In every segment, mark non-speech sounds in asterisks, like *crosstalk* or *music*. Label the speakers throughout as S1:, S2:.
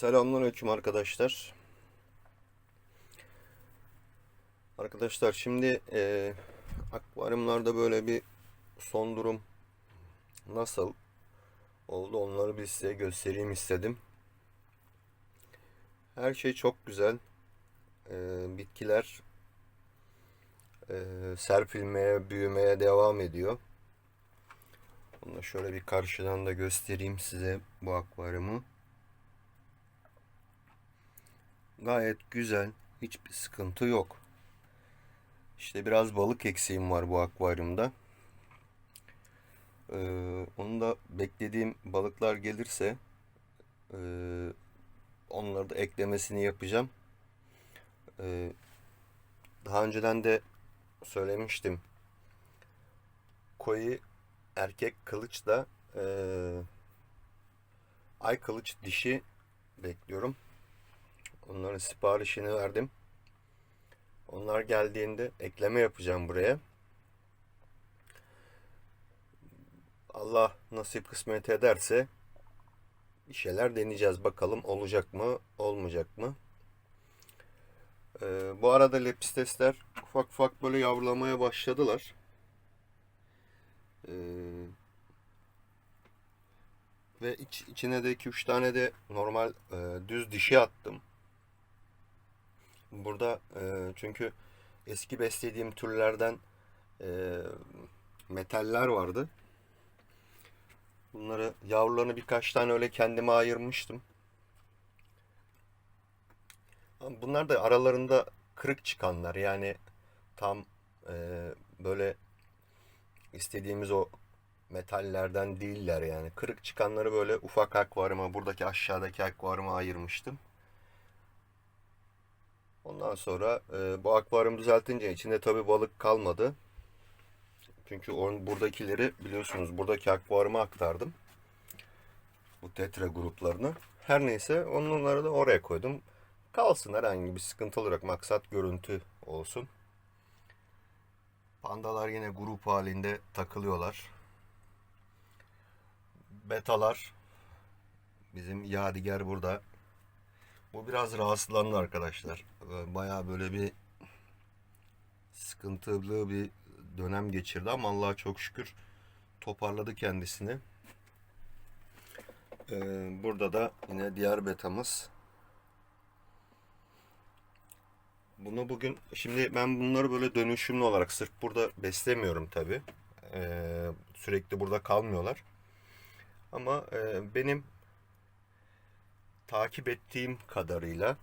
S1: Selamünaleyküm arkadaşlar. Arkadaşlar şimdi e, akvaryumlarda böyle bir son durum nasıl oldu onları bir size göstereyim istedim. Her şey çok güzel. E, bitkiler e, serpilmeye, büyümeye devam ediyor. Bunu şöyle bir karşıdan da göstereyim size bu akvaryumu. Gayet güzel. Hiçbir sıkıntı yok. İşte biraz balık eksiğim var bu akvaryumda. Ee, onu da beklediğim balıklar gelirse e, onları da eklemesini yapacağım. Ee, daha önceden de söylemiştim. Koyu erkek kılıçla e, ay kılıç dişi bekliyorum. Onların siparişini verdim. Onlar geldiğinde ekleme yapacağım buraya. Allah nasip kısmet ederse bir şeyler deneyeceğiz. Bakalım olacak mı, olmayacak mı? Ee, bu arada lepistesler ufak ufak böyle yavrulamaya başladılar. Ee, ve iç, içine de 2-3 tane de normal e, düz dişi attım. Burada e, çünkü eski beslediğim türlerden e, metaller vardı. Bunları yavrularını birkaç tane öyle kendime ayırmıştım. Ama Bunlar da aralarında kırık çıkanlar yani tam e, böyle istediğimiz o metallerden değiller yani. Kırık çıkanları böyle ufak akvaryuma buradaki aşağıdaki akvaryuma ayırmıştım. Ondan sonra e, bu akvaryum düzeltince içinde tabi balık kalmadı. Çünkü on, buradakileri biliyorsunuz buradaki akvaryuma aktardım. Bu tetra gruplarını. Her neyse onları da oraya koydum. Kalsın herhangi bir sıkıntı olarak maksat görüntü olsun. Pandalar yine grup halinde takılıyorlar. Betalar bizim Yadigar burada bu biraz rahatsızlandı arkadaşlar. Ee, Bayağı böyle bir sıkıntılı bir dönem geçirdi ama Allah'a çok şükür toparladı kendisini. Ee, Burada da yine diğer betamız. Bunu bugün şimdi ben bunları böyle dönüşümlü olarak sırf burada beslemiyorum tabi. Sürekli burada kalmıyorlar. Ama e, benim takip ettiğim kadarıyla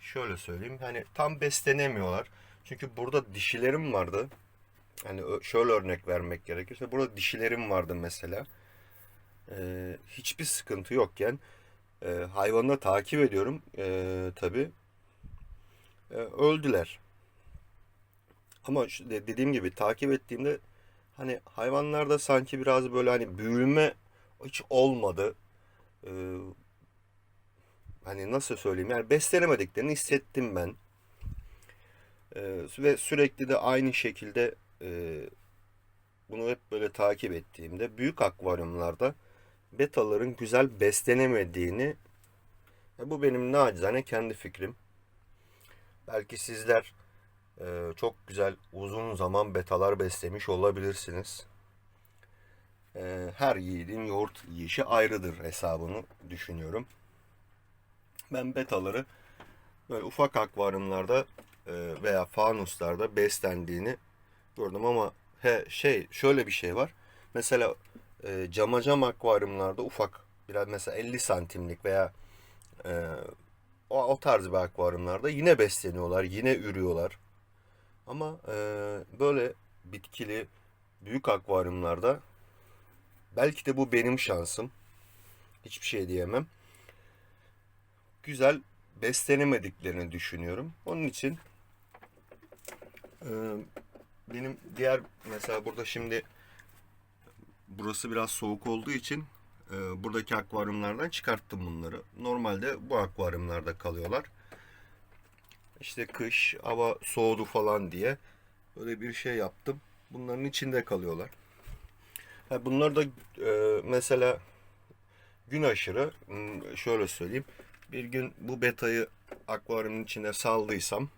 S1: şöyle söyleyeyim hani tam beslenemiyorlar. Çünkü burada dişilerim vardı. Hani şöyle örnek vermek gerekirse burada dişilerim vardı mesela. Ee, hiçbir sıkıntı yokken e, hayvanı takip ediyorum e, tabi öldüler. Ama dediğim gibi takip ettiğimde hani hayvanlarda sanki biraz böyle hani büyüme hiç olmadı. Ee, hani nasıl söyleyeyim yani beslenemediklerini hissettim ben. Ee, ve sürekli de aynı şekilde e, bunu hep böyle takip ettiğimde büyük akvaryumlarda betaların güzel beslenemediğini e, bu benim nacizane kendi fikrim. Belki sizler e, çok güzel uzun zaman betalar beslemiş olabilirsiniz. E, her yiğidin yoğurt yiyişi ayrıdır hesabını düşünüyorum. Ben betaları böyle ufak akvaryumlarda e, veya fanuslarda beslendiğini gördüm ama he, şey şöyle bir şey var. Mesela e, cama cam akvaryumlarda ufak biraz mesela 50 santimlik veya e, o, o tarz bir akvaryumlarda yine besleniyorlar, yine ürüyorlar. Ama e, böyle bitkili büyük akvaryumlarda belki de bu benim şansım. Hiçbir şey diyemem güzel beslenemediklerini düşünüyorum. Onun için e, benim diğer mesela burada şimdi burası biraz soğuk olduğu için e, buradaki akvaryumlardan çıkarttım bunları. Normalde bu akvaryumlarda kalıyorlar. İşte kış hava soğudu falan diye böyle bir şey yaptım. Bunların içinde kalıyorlar. Bunlar da e, mesela gün aşırı hmm, şöyle söyleyeyim bir gün bu betayı akvaryumun içine saldıysam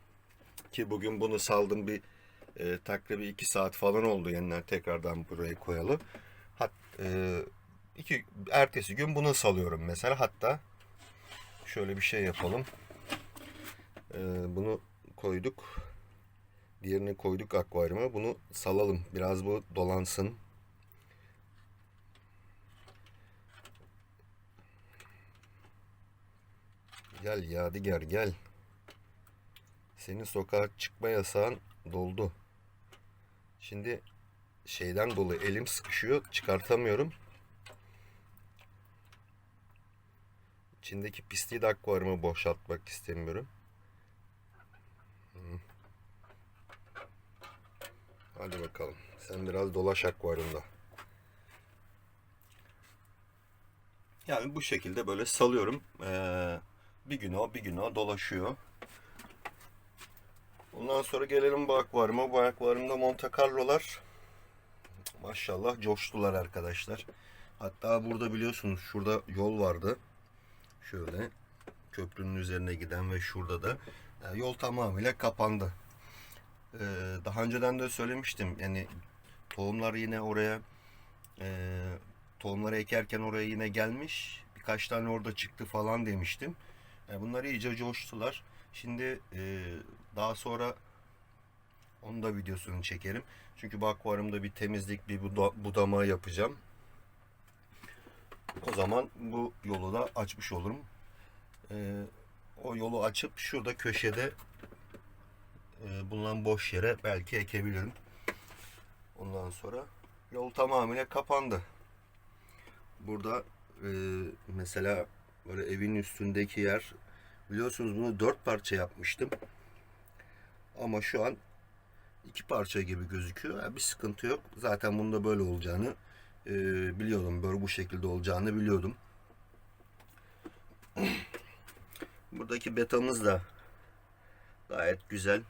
S1: ki bugün bunu saldım bir e, takribi 2 saat falan oldu yeniden tekrardan buraya koyalı. Hat, e, iki, ertesi gün bunu salıyorum mesela hatta şöyle bir şey yapalım. E, bunu koyduk. Diğerini koyduk akvaryuma. Bunu salalım. Biraz bu dolansın. Gel Yadigar gel. Senin sokağa çıkma yasağın doldu. Şimdi şeyden dolayı elim sıkışıyor. Çıkartamıyorum. İçindeki pisliği de akvaryuma boşaltmak istemiyorum. Hadi bakalım. Sen biraz dolaş akvaryumda. Yani bu şekilde böyle salıyorum. Ee, bir gün o bir gün o dolaşıyor. Ondan sonra gelelim bu akvaryuma. Bu akvaryumda Monte Carlo'lar maşallah coştular arkadaşlar. Hatta burada biliyorsunuz şurada yol vardı. Şöyle köprünün üzerine giden ve şurada da yani yol tamamıyla kapandı. Ee, daha önceden de söylemiştim. Yani tohumlar yine oraya e, tohumları ekerken oraya yine gelmiş. Birkaç tane orada çıktı falan demiştim. Yani bunlar iyice coştular. Şimdi e, daha sonra onun da videosunu çekerim. Çünkü bu akvaryumda bir temizlik, bir buda- budama yapacağım. O zaman bu yolu da açmış olurum. Ee, o yolu açıp şurada köşede e, bulunan boş yere belki ekebilirim. Ondan sonra yol tamamıyla kapandı. Burada e, mesela böyle evin üstündeki yer biliyorsunuz bunu dört parça yapmıştım. Ama şu an iki parça gibi gözüküyor. Yani bir sıkıntı yok. Zaten bunda böyle olacağını e, biliyordum. Böyle bu şekilde olacağını biliyordum. Buradaki betamız da gayet güzel.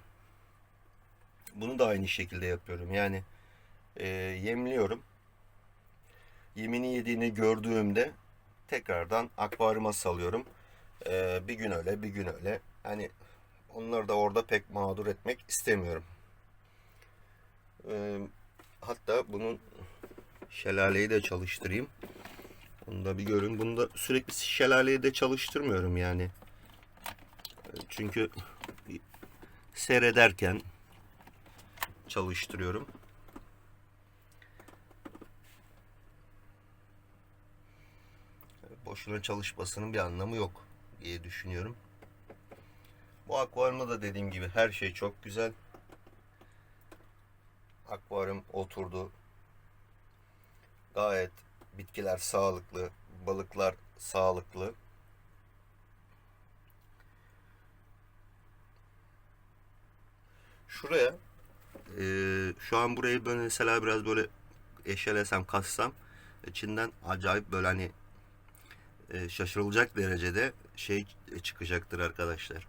S1: Bunu da aynı şekilde yapıyorum. Yani e, yemliyorum. Yemini yediğini gördüğümde tekrardan akvaryuma salıyorum. E, bir gün öyle, bir gün öyle. Hani onları da orada pek mağdur etmek istemiyorum. E, hatta bunun şelaleyi de çalıştırayım. Bunu da bir görün. Bunu da sürekli şelaleyi de çalıştırmıyorum yani. E, Çünkü seyrederken çalıştırıyorum. Boşuna çalışmasının bir anlamı yok diye düşünüyorum. Bu akvaryumda da dediğim gibi her şey çok güzel. Akvaryum oturdu. Gayet bitkiler sağlıklı, balıklar sağlıklı. Şuraya e, şu an burayı böyle mesela biraz böyle eşelesem, kassam içinden acayip böyle hani e, şaşırılacak derecede şey çıkacaktır arkadaşlar.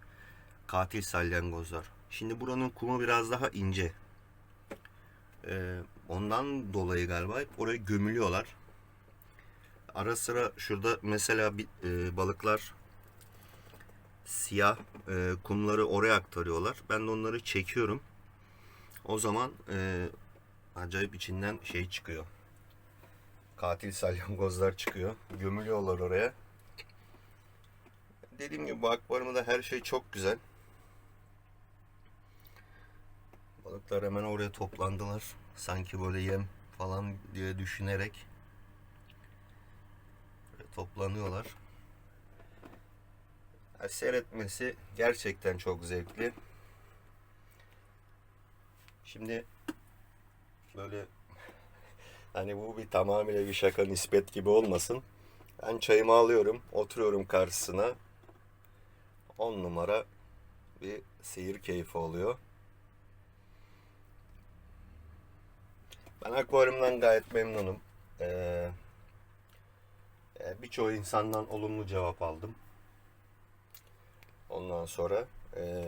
S1: Katil salyangozlar. Şimdi buranın kumu biraz daha ince. E, ondan dolayı galiba hep oraya gömülüyorlar. Ara sıra şurada mesela bir, e, balıklar siyah e, kumları oraya aktarıyorlar. Ben de onları çekiyorum. O zaman e, acayip içinden şey çıkıyor. Katil salyangozlar çıkıyor. Gömülüyorlar oraya. Dediğim gibi bu akvaryumda her şey çok güzel. Balıklar hemen oraya toplandılar. Sanki böyle yem falan diye düşünerek böyle toplanıyorlar. Ya seyretmesi gerçekten çok zevkli. Şimdi böyle hani bu bir tamamıyla bir şaka nispet gibi olmasın. Ben çayımı alıyorum, oturuyorum karşısına. 10 numara bir seyir keyfi oluyor. Ben akvaryumdan gayet memnunum. Ee, e, birçoğu insandan olumlu cevap aldım. Ondan sonra e,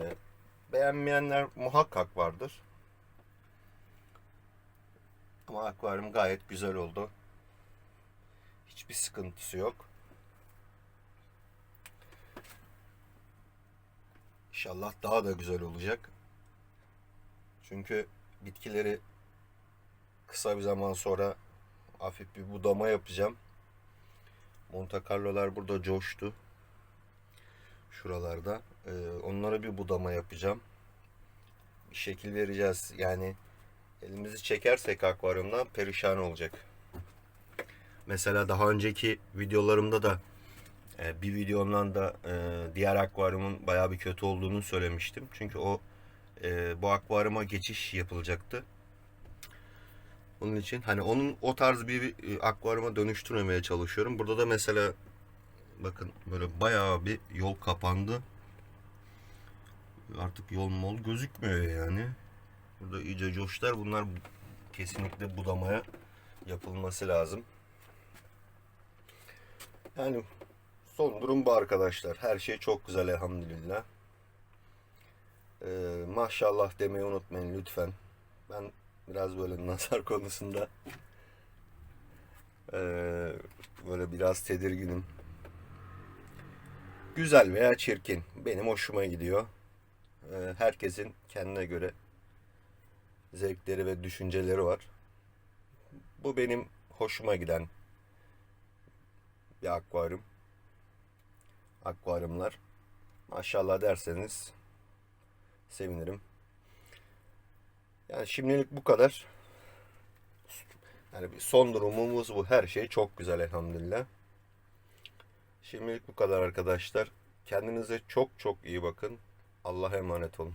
S1: beğenmeyenler muhakkak vardır. Ama akvaryum gayet güzel oldu. Hiçbir sıkıntısı yok. İnşallah daha da güzel olacak. Çünkü bitkileri kısa bir zaman sonra hafif bir budama yapacağım. Monte Carlo'lar burada coştu. Şuralarda. Ee, onlara bir budama yapacağım. Bir şekil vereceğiz. Yani elimizi çekersek akvaryumdan perişan olacak. Mesela daha önceki videolarımda da e, bir videomdan da e, diğer akvaryumun bayağı bir kötü olduğunu söylemiştim. Çünkü o e, bu akvaryuma geçiş yapılacaktı. Onun için hani onun o tarz bir akvaryuma dönüştürmemeye çalışıyorum. Burada da mesela bakın böyle bayağı bir yol kapandı. Artık yol mol gözükmüyor yani. Burada iyice coşlar. Bunlar kesinlikle budamaya yapılması lazım. Yani son durum bu arkadaşlar. Her şey çok güzel elhamdülillah. Ee, maşallah demeyi unutmayın lütfen. Ben biraz böyle nazar *laughs* konusunda ee, böyle biraz tedirginim. Güzel veya çirkin. Benim hoşuma gidiyor. Ee, herkesin kendine göre zevkleri ve düşünceleri var. Bu benim hoşuma giden bir akvaryum. Akvaryumlar. Maşallah derseniz sevinirim. Yani şimdilik bu kadar. Yani bir son durumumuz bu. Her şey çok güzel elhamdülillah. Şimdilik bu kadar arkadaşlar. Kendinize çok çok iyi bakın. Allah'a emanet olun.